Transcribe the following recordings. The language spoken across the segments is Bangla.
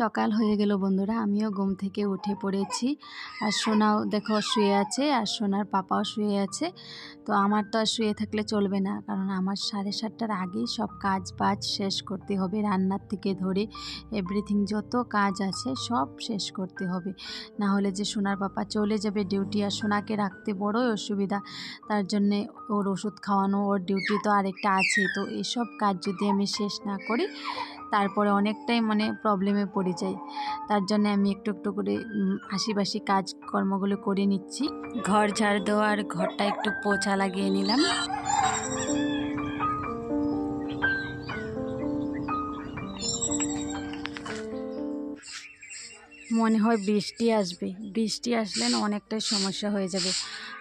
সকাল হয়ে গেল বন্ধুরা, আমিও ঘুম থেকে উঠে পড়েছি। আর সোনাও দেখো শুয়ে আছে, আর সোনার পাপাও শুয়ে আছে। তো আমার তো আর শুয়ে থাকলে চলবে না, কারণ আমার সাড়ে সাতটার আগেই সব কাজ বাজ শেষ করতে হবে। রান্নার থেকে ধরে এভরিথিং যত কাজ আছে সব শেষ করতে হবে। না হলে যে সোনার পাপা চলে যাবে ডিউটি আর সোনাকে রাখতে বড়ই অসুবিধা। তার জন্যে ওর ওষুধ খাওয়ানো, ওর ডিউটি তো আরেকটা আছে তো এসব কাজ যদি আমি শেষ না করি তারপরে অনেকটাই মানে প্রবলেমে পড়ে যাই। তার জন্য আমি একটু একটু করে আশিপাশি কাজকর্মগুলো করে নিচ্ছি। ঘর ঝাড় দেওয়া আর ঘরটা একটু পোছা লাগিয়ে নিলাম। মনে হয় বৃষ্টি আসবে। বৃষ্টি আসলে না অনেকটাই সমস্যা হয়ে যাবে।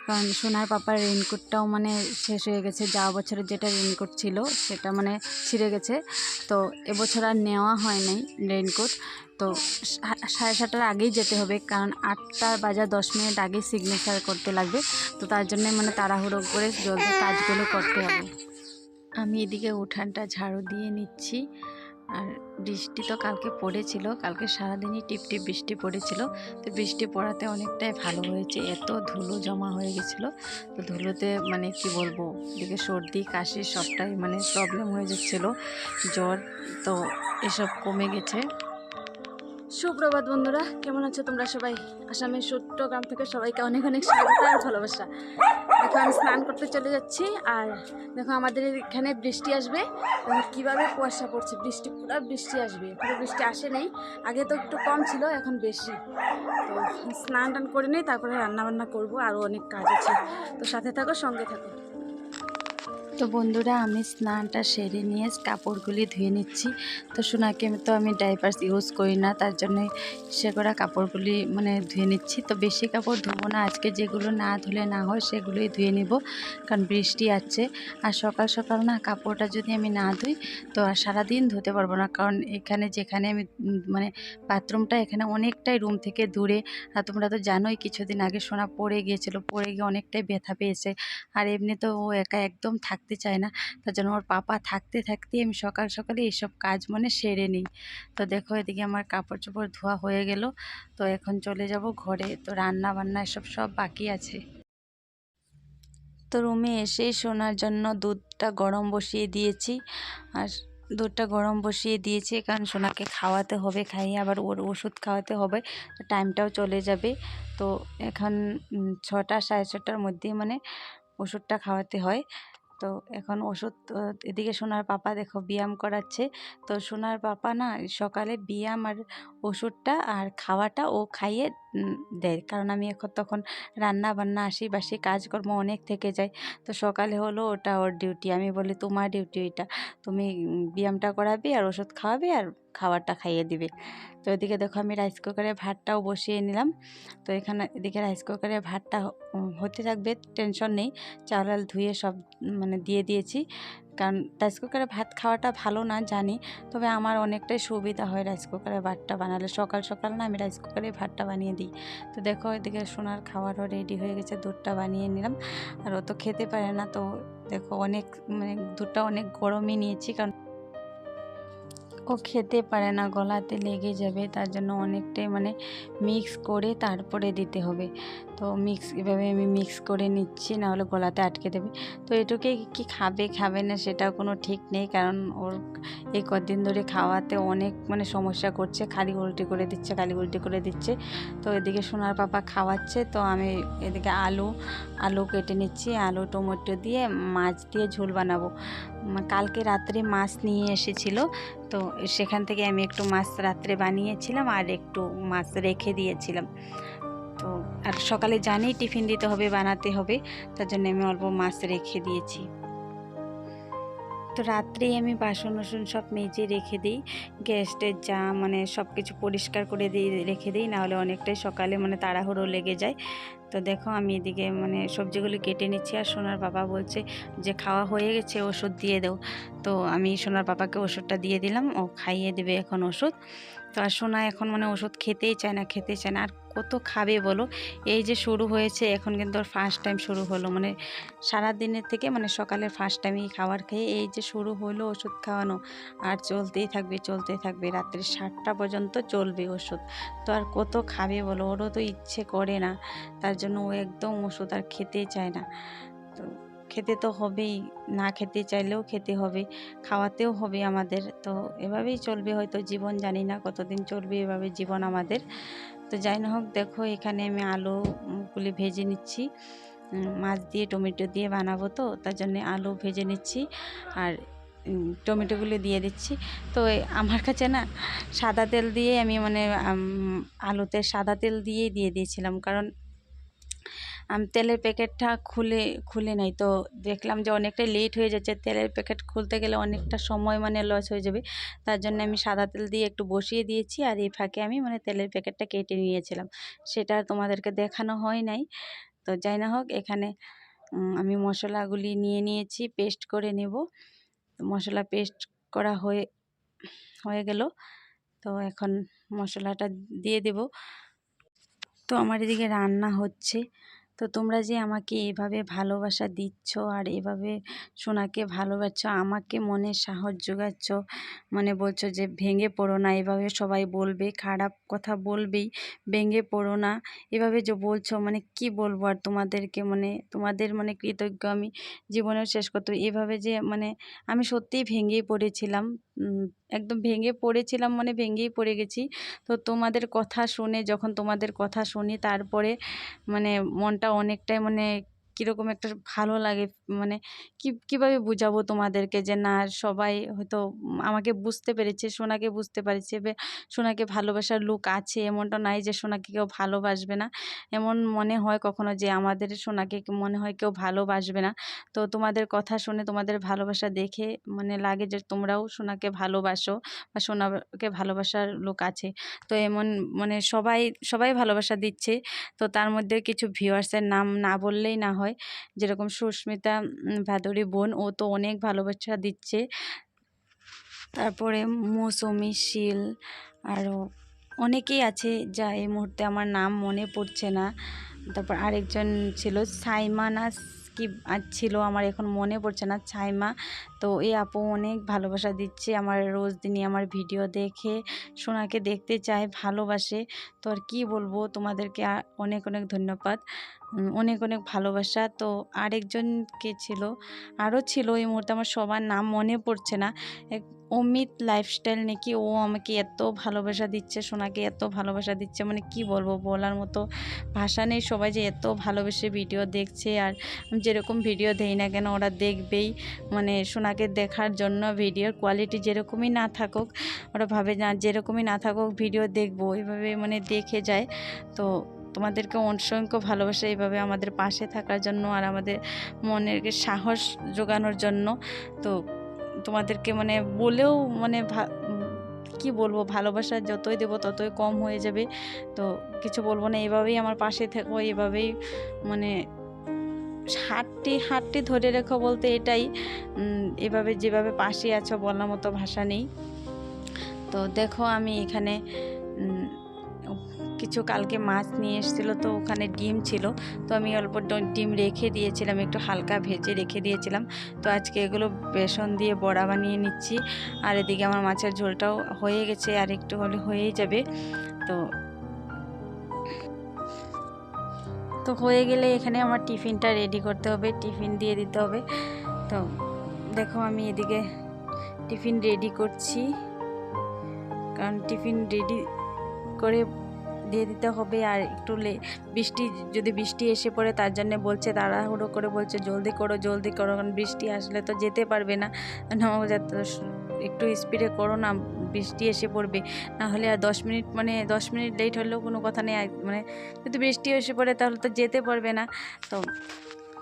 কারণ সোনার পাপার রেনকোটটাও মানে শেষ হয়ে গেছে যাওয়া বছরের যেটা রেনকোট ছিল সেটা মানে ছিঁড়ে গেছে। তো এবছর আর নেওয়া হয় নাই রেনকোট তো সাড়ে সাতটার আগেই যেতে হবে, কারণ আটটা বাজার দশ মিনিট আগেই সিগনেচার করতে লাগবে। তো তার জন্য মানে তাড়াহুড়ো করে জলদি কাজগুলো করতে হবে। আমি এদিকে উঠানটা ঝাড়ু দিয়ে নিচ্ছি। আর বৃষ্টি তো কালকে পড়েছিল, কালকে সারাদিনই টিপ টিপ বৃষ্টি পড়েছিল। তো বৃষ্টি পড়াতে অনেকটাই ভালো হয়েছে, এত ধুলো জমা হয়ে গেছিল। তো ধুলোতে মানে কি বলব, এদিকে সর্দি, কাশি সবটাই মানে প্রবলেম হয়ে যাচ্ছিল। জ্বর তো এসব কমে গেছে। সুপ্রভাত বন্ধুরা, কেমন আছো তোমরা সবাই? আসামের গ্রাম থেকে সবাইকে অনেক অনেক স্বাগত আর ভালোবাসা। দেখো, আমি স্নান করতে চলে যাচ্ছি আর দেখো, আমাদের এখানে বৃষ্টি আসবে কীভাবে কুয়াশা পড়ছে, বৃষ্টি, পুরো বৃষ্টি আসবে। পুরো বৃষ্টি আসে নেই, আগে তো একটু কম ছিল, এখন বেশি। তো স্নান টান করে নেই, তারপরে রান্নাবান্না করব, আরও অনেক কাজ আছে। তো সাথে থাকো, সঙ্গে থাকো। তো বন্ধুরা, আমি স্নানটা সেরে নিয়ে কাপড়গুলি ধুয়ে নিচ্ছি। তো সোনাকে তো আমি ডাইপার্স ইউজ করি না, তার জন্য সে করা কাপড়গুলি মানে ধুয়ে নিচ্ছি। তো বেশি কাপড় ধুবো না, আজকে যেগুলো না ধুলে না হয় সেগুলোই ধুয়ে নিব, কারণ বৃষ্টি আছে। আর সকাল সকাল না কাপড়টা যদি আমি না ধুই, তো আর সারাদিন ধুতে পারব না, কারণ এখানে যেখানে আমি মানে বাথরুমটা এখানে অনেকটাই রুম থেকে দূরে। আর তোমরা তো জানোই কিছুদিন আগে সোনা পড়ে গিয়েছিল, পড়ে গিয়ে অনেকটাই ব্যথা পেয়েছে। আর এমনি তো ও একা একদম থাকতে চায় না। তার জন্য ওর পাপা থাকতে থাকতে আমি সকাল সকালে এইসব কাজ মানে সেরে নিই। তো দেখো এদিকে আমার কাপড় চোপড় ধোয়া হয়ে গেল। তো এখন চলে যাব ঘরে। তো রান্না বান্না এসব সব বাকি আছে। তো রুমে এসেই শোনার জন্য দুধটা গরম বসিয়ে দিয়েছি। আর দুধটা গরম বসিয়ে দিয়েছি কারণ সোনাকে খাওয়াতে হবে, খাইয়ে আবার ওর ওষুধ খাওয়াতে হবে। টাইমটাও চলে যাবে। তো এখন ছটা, সাড়ে ছটার মধ্যেই মানে ওষুধটা খাওয়াতে হয়। তো এখন ওষুধ এদিকে সোনার পাপা দেখো ব্যায়াম করাচ্ছে। তো সোনার পাপা না সকালে ব্যায়াম আর ওষুধটা আর খাওয়াটা ও খাইয়ে দেয়। কারণ আমি এখন তখন রান্না বান্না বাসি কাজকর্ম অনেক থেকে যায়। তো সকালে হলো ওটা ওর ডিউটি আমি বলি, তোমার ডিউটি ওইটা। তুমি ব্যায়ামটা করাবে আর ওষুধ খাওয়াবে আর খাবারটা খাইয়ে দিবে। তো এদিকে দেখো আমি রাইস কুকারে ভাতটাও বসিয়ে নিলাম। তো এখানে এদিকে রাইস কুকারে ভাতটা হতে থাকবে টেনশন নেই। চাল ধুয়ে সব মানে দিয়ে দিয়েছি। কারণ রাইস কুকারে ভাত খাওয়াটা ভালো না, জানি। তবে আমার অনেকটাই সুবিধা হয় রাইস কুকারে ভাতটা বানালে। সকাল সকাল না আমি রাইস কুকারে ভাতটা বানিয়ে দিই। তো দেখো এদিকে সোনার খাওয়ারও রেডি হয়ে গেছে, দুধটা বানিয়ে নিলাম। আর ও তো খেতে পারে না, তো দেখো অনেক মানে দুধটা অনেক গরমই নিয়েছি কারণ ও খেতে পারে না, গলাতে লেগে যাবে, তার জন্য অনেকটাই মানে মিক্স করে তারপরে দিতে হবে। তো মিক্স এভাবে আমি মিক্স করে নিচ্ছি না হলে গলাতে আটকে দেবে। তো এটুকে কি খাবে খাবে না সেটা কোনো ঠিক নেই, কারণ ওর এই কদিন ধরে খাওয়াতে অনেক মানে সমস্যা করছে, খালি উল্টি করে দিচ্ছে, খালি উল্টি করে দিচ্ছে। তো এদিকে সোনার পাপা খাওয়াচ্ছে, তো আমি এদিকে আলু আলু কেটে নিচ্ছি, আলু, টমেটো দিয়ে, মাছ দিয়ে ঝোল বানাবো। কালকে রাত্রে মাছ নিয়ে এসেছিল তো সেখান থেকে আমি একটু মাছ রাত্রে বানিয়েছিলাম আর একটু মাছ রেখে দিয়েছিলাম। তো আর সকালে জানেই টিফিন দিতে হবে, বানাতে হবে, তার জন্য আমি অল্প মাছ রেখে দিয়েছি। তো রাত্রেই আমি বাসন বাসন সব মেজে রেখে দিই গ্যাসটের যা মানে সব কিছু পরিষ্কার করে দিই রেখে দিই, নাহলে অনেকটাই সকালে মানে তাড়াহুড়ো লেগে যায়। তো দেখো আমি এদিকে মানে সবজিগুলি কেটে নিচ্ছি আর সোনার বাবা বলছে যে খাওয়া হয়ে গেছে, ওষুধ দিয়ে দেও। তো আমি সোনার বাবাকে ওষুধটা দিয়ে দিলাম, ও খাইয়ে দেবে এখন ওষুধ। তো তো আর সোনা এখন মানে ওষুধ খেতেই চায় না খেতে চায় না। আর কত খাবে বলো? এই যে শুরু হয়েছে, এখন কিন্তু ওর ফার্স্ট টাইম শুরু হলো। মানে সারা দিনের থেকে মানে সকালের ফার্স্ট টাইম এই খাবার খেয়ে এই যে শুরু হলো ওষুধ খাওয়ানো, আর চলতেই থাকবে চলতেই থাকবে। রাত্রি সাতটা পর্যন্ত চলবে ওষুধ। তো আর কত খাবে বলো? ওরও তো ইচ্ছে করে না। তার জন্য ও একদম ওষুধ আর খেতেই চায় না। খেতে তো হবেই, না খেতে চাইলেও খেতে হবে, খাওয়াতেও হবে আমাদের। তো এভাবেই চলবে হয়তো, জীবন জানি না কতদিন চলবে এভাবে জীবন আমাদের। তো যাই না হোক, দেখো এখানে আমি আলুগুলি ভেজে নিচ্ছি। মাছ দিয়ে, টমেটো দিয়ে বানাবো তো, তার জন্যে আলু ভেজে নিচ্ছি আর টমেটোগুলো দিয়ে দিচ্ছি। তো আমার কাছে না সাদা তেল দিয়ে আমি মানে আলুতে সাদা তেল দিয়েই দিয়ে দিয়েছিলাম। কারণ তেলের প্যাকেটটা খুলে খুলে নাই। তো দেখলাম যে অনেকটা লেট হয়ে যাচ্ছে। তেলের প্যাকেট খুলতে গেলে অনেকটা সময় মানে লস হয়ে যাবে। তার জন্য আমি সাদা তেল দিয়ে একটু বসিয়ে দিয়েছি আর এই ফাঁকে আমি মানে তেলের প্যাকেটটা কেটে নিয়েছিলাম। সেটা তোমাদেরকে দেখানো হয় নাই। তো যাই না হোক, এখানে আমি মশলাগুলি নিয়ে নিয়েছি পেস্ট করে নেব। মশলা পেস্ট করা হয়ে হয়ে গেল। তো এখন মশলাটা দিয়ে দেব। তো আমার এদিকে রান্না হচ্ছে। তো তোমরা যে আমাকে এভাবে ভালোবাসা দিচ্ছ আর এভাবে সোনাকে ভালোবাসছ, আমাকে মনে সাহস যোগাচ্ছ মানে বলছো যে ভেঙে পড়ো না, এভাবে সবাই বলবে, খারাপ কথা বলবেই, ভেঙে পড়ো না। এভাবে যে বলছো মানে কি বলব আর তোমাদেরকে মানে তোমাদের মানে কৃতজ্ঞ আমি জীবনের শেষ করতে এভাবে যে মানে আমি সত্যিই ভেঙেই পড়েছিলাম। একদম ভেঙে পড়েছিলাম মানে ভেঙেই পড়ে গেছি। তো তোমাদের কথা শুনে, যখন তোমাদের কথা শুনি, তারপরে মানে মনটা অনেকটাই মানে কীরকম একটা ভালো লাগে? মানে কি, কীভাবে বুঝাবো তোমাদেরকে যে না, সবাই হয়তো আমাকে বুঝতে পেরেছে, সোনাকে বুঝতে পেরেছে সোনাকে ভালোবাসার লোক আছে, এমনটা নাই যে সোনাকে কেউ ভালোবাসবে না। এমন মনে হয় কখনো যে আমাদের সোনাকে মনে হয় কেউ ভালোবাসবে না। তো তোমাদের কথা শুনে, তোমাদের ভালোবাসা দেখে মানে লাগে যে তোমরাও সোনাকে ভালোবাসো বা সোনাকে ভালোবাসার লোক আছে। তো এমন মানে সবাই সবাই ভালোবাসা দিচ্ছে। তো তার মধ্যে কিছু ভিউয়ার্সের নাম না বললেই না হয় যেরকম সুস্মিতা ভাদরি বোন, ও তো অনেক ভালোবাসা দিচ্ছে। তারপরে মৌসুমি, শীল আরও অনেকেই আছে যা এই মুহূর্তে আমার নাম মনে পড়ছে না। তারপর আরেকজন ছিল সাইমা না কি ছিল আমার এখন মনে পড়ছে না, ছাইমা। তো এই আপু অনেক ভালোবাসা দিচ্ছে আমার রোজ দিনই আমার ভিডিও দেখে, সোনাকে দেখতে চায়, ভালোবাসে। তো আর কী বলব, তোমাদেরকে অনেক অনেক ধন্যবাদ। অনেক অনেক ভালোবাসা। তো আরেকজন কে ছিল? আরও ছিল এই মুহূর্তে, আমার সবার নাম মনে পড়ছে না। এক অমিত লাইফস্টাইল নাকি ও আমাকে এত ভালোবাসা দিচ্ছে, সোনাকে এত ভালোবাসা দিচ্ছে মানে কি বলব? বলার মতো ভাষা নেই। সবাই যে এত ভালোবেসে ভিডিও দেখছে আর যেরকম ভিডিও দেই না কেন, ওরা দেখবেই। মানে সোনাকে দেখার জন্য ভিডিওর কোয়ালিটি যেরকমই না থাকুক, ওরা ভাবে না যেরকমই না থাকুক ভিডিও দেখব। এইভাবে মানে দেখে যায়। তো তোমাদেরকে অসংখ্য ভালোবাসা এইভাবে আমাদের পাশে থাকার জন্য আর আমাদের মনের সাহস জোগানোর জন্য। তো তোমাদেরকে মানে বলেও মানে কি বলব, ভালোবাসা যতই দেবো ততই কম হয়ে যাবে। তো কিছু বলব না, এভাবেই আমার পাশে থেকো, এভাবেই মানে হাতটি হাতটি ধরে রেখো বলতে এটাই। এভাবে যেভাবে পাশে আছো বলার মতো ভাষা নেই। তো দেখো আমি এখানে কিছু কালকে মাছ নিয়ে এসেছিল, তো ওখানে ডিম ছিল। তো আমি অল্প ডিম রেখে দিয়েছিলাম, একটু হালকা ভেজে রেখে দিয়েছিলাম। তো আজকে এগুলো বেসন দিয়ে বড়া বানিয়ে নিচ্ছি। আর এদিকে আমার মাছের ঝোলটাও হয়ে গেছে, আর একটু হলে হয়েই যাবে। তো তো হয়ে গেলে এখানে আমার টিফিনটা রেডি করতে হবে, টিফিন দিয়ে দিতে হবে। তো দেখো আমি এদিকে টিফিন রেডি করছি। কারণ টিফিন রেডি করে দিয়ে দিতে হবে আর একটু বৃষ্টি, যদি বৃষ্টি এসে পড়ে তার জন্য বলছে, তাড়াহুড়ো করে বলছে, জলদি করো জলদি করো, কারণ বৃষ্টি আসলে তো যেতে পারবে না। একটু স্পিডে করো না, বৃষ্টি এসে পড়বে। না হলে আর দশ মিনিট মানে দশ মিনিট লেট হলেও কোনো কথা নেই। মানে যদি বৃষ্টি এসে পড়ে তাহলে তো যেতে পারবে না। তো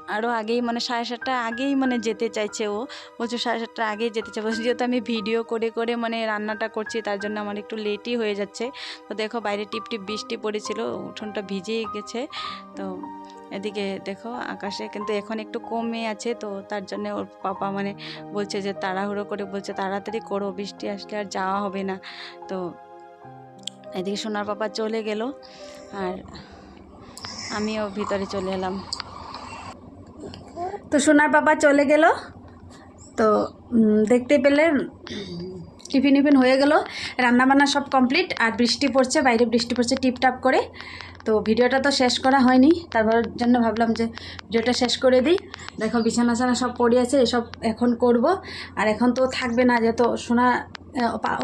আরও আগেই মানে সাড়ে সাতটা আগেই মানে যেতে চাইছে ও। বলছে সাড়ে সাতটা আগেই যেতে চাই বলছে যেহেতু আমি ভিডিও করে করে মানে রান্নাটা করছি তার জন্য আমার একটু লেটই হয়ে যাচ্ছে। তো দেখো বাইরে টিপ টিপ বৃষ্টি পড়েছিল, উঠোনটা ভিজেই গেছে। তো এদিকে দেখো আকাশে কিন্তু এখন একটু কমে আছে। তো তার জন্য ওর পাপা মানে বলছে যে তাড়াহুড়ো করে বলছে, তাড়াতাড়ি করো, বৃষ্টি আসলে আর যাওয়া হবে না। তো এদিকে সোনার পাপা চলে গেল। আর আমিও ভিতরে চলে এলাম। তো সোনার পাপা চলে গেল। তো দেখতে পেলেন টিফিন ইফিন হয়ে গেল। রান্নাবান্না সব কমপ্লিট আর বৃষ্টি পড়ছে, বাইরে বৃষ্টি পড়ছে টিপটাপ করে। তো ভিডিওটা তো শেষ করা হয়নি, তারপর জন্য ভাবলাম যে ভিডিওটা শেষ করে দিই। দেখো, বিছানা ছানা সব পড়ে আছে, এসব এখন করব। আর এখন তো থাকবে না, যেহেতু সোনা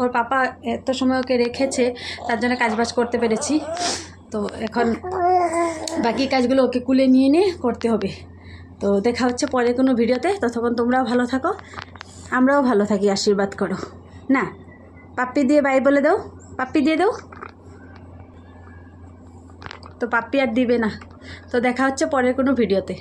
ওর পাপা এত সময় ওকে রেখেছে, তার জন্য কাজবাজ করতে পেরেছি। তো এখন বাকি কাজগুলো ওকে কুলে নিয়ে নিয়ে করতে হবে। তো দেখা হচ্ছে পরে কোনো ভিডিওতে। ততক্ষণ তোমরাও ভালো থাকো। আমরাও ভালো থাকি, আশীর্বাদ করো। না, পাপ্পি দিয়ে বাই বলে দাও। পাপ্পি দিয়ে দাও। তো পাপ্পি আর দিবে না। তো দেখা হচ্ছে পরের কোনো ভিডিওতে।